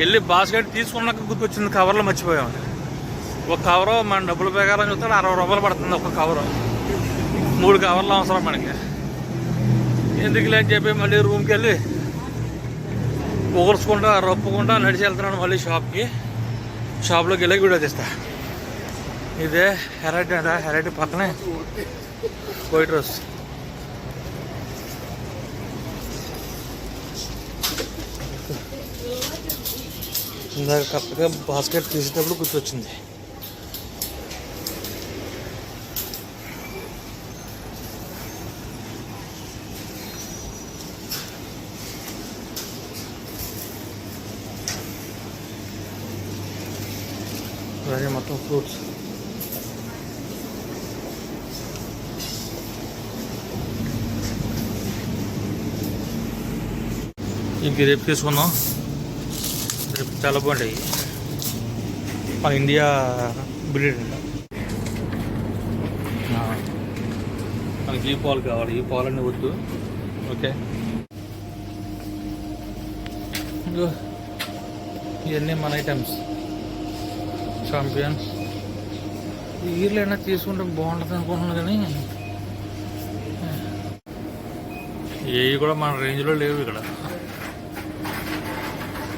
వెళ్ళి బాస్కెట్ తీసుకున్నాక గుర్తొచ్చింది కవర్లో మర్చిపోయాం. ఒక కవరు మన డబ్బుల ప్రకారం చూస్తే అరవై రూపాయలు పడుతుంది ఒక కవరు. మూడు కవర్లు అవసరం మనకి. ఎందుకులే అని చెప్పి మళ్ళీ రూమ్కి వెళ్ళి పొగుర్చుకుంటా రొప్పుకుంటా నడిచి వెళ్తున్నాను మళ్ళీ షాప్కి. షాప్లోకి వెళ్ళి వీడియో తీస్తా. ఇదే హెరైట్ అంట హెరైట్ పక్కనే వైట్ రోస్ ఇందాక కరెక్ట్గా బాస్కెట్ తీసేటప్పుడు గుర్తొచ్చింది. అలాగే మొత్తం ఫ్రూట్స్ ఈ గ్రేప్ తీసుకున్నాం గ్రేప్ చాలా బాగుంటాయి మన ఇండియా బ్రీడ్ మనకి ఈ పాలు కావాలి ఈ పాలన్నీ వద్దు ఓకే ఇవన్నీ మన ఐటమ్స్ చాంపియన్ ఈ ఇయర్లో అయినా తీసుకుంటే బాగుంటుంది అనుకుంటున్నాను కానీ ఏవి కూడా మన రేంజ్లో లేవు ఇక్కడ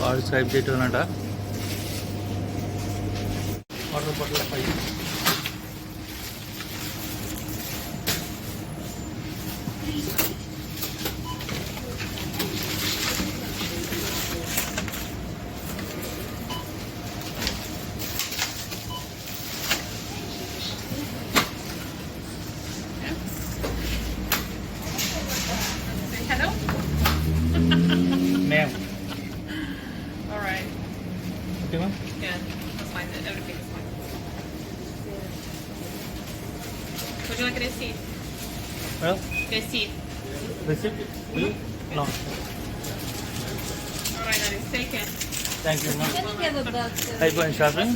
ఇచ్చారు కార్డు చేయటం అన్నట వాటర్ బాటిల్ పై Fatima? Yeah, that's fine. Everything is fine. Would you like a receipt? ¿Eh? Well? Receipt. Receipt? Mm -hmm. No. Alright, that is taken. Thank you, ma'am. Shopping?